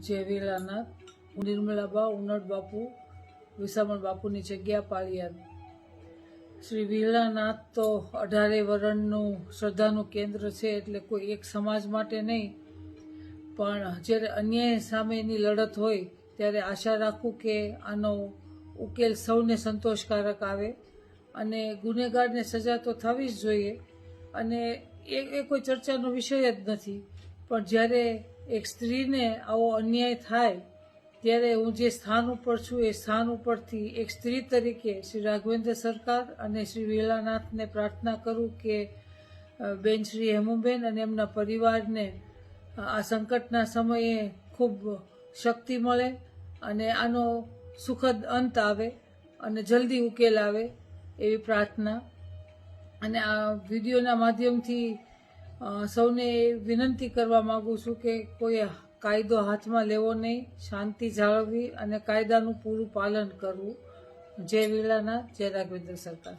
જય વેલાનાથ હું નિર્મલાબા, ઉનડ બાપુ, વિસામણ બાપુની જગ્યા પાળિયાદ શ્રી વિરલાનાથ તો અઢારે વરણનું શ્રદ્ધાનું કેન્દ્ર છે એટલે કોઈ એક સમાજ માટે નહીં. પણ જ્યારે અન્યાય સામેની લડત હોય ત્યારે આશા રાખું કે આનો ઉકેલ સૌને સંતોષકારક આવે અને ગુનેગારને સજા તો થવી જ જોઈએ. અને એ કોઈ ચર્ચાનો વિષય જ નથી. પણ જ્યારે એક સ્ત્રીને આવો અન્યાય થાય, ત્યારે હું જે સ્થાન ઉપર છું, એ સ્થાન ઉપરથી એક સ્ત્રી તરીકે શ્રી રાઘવેન્દ્ર સરકાર અને શ્રી વેલાનાથને પ્રાર્થના કરું કે બેન શ્રી હેમુબેન અને એમના પરિવારને આ સંકટના સમયે ખૂબ શક્તિ મળે અને આનો સુખદ અંત આવે અને જલ્દી ઉકેલ આવે એવી પ્રાર્થના. અને આ વિડીયોના માધ્યમથી સૌને વિનંતી કરવા માંગુ છું કે કોઈ કાયદો હાથમાં લેવો નહીં, શાંતિ જાળવવી અને કાયદાનું પૂરું પાલન કરવું. જય વિલાનાથ જય રાઘવેન્દ્ર સરકાર.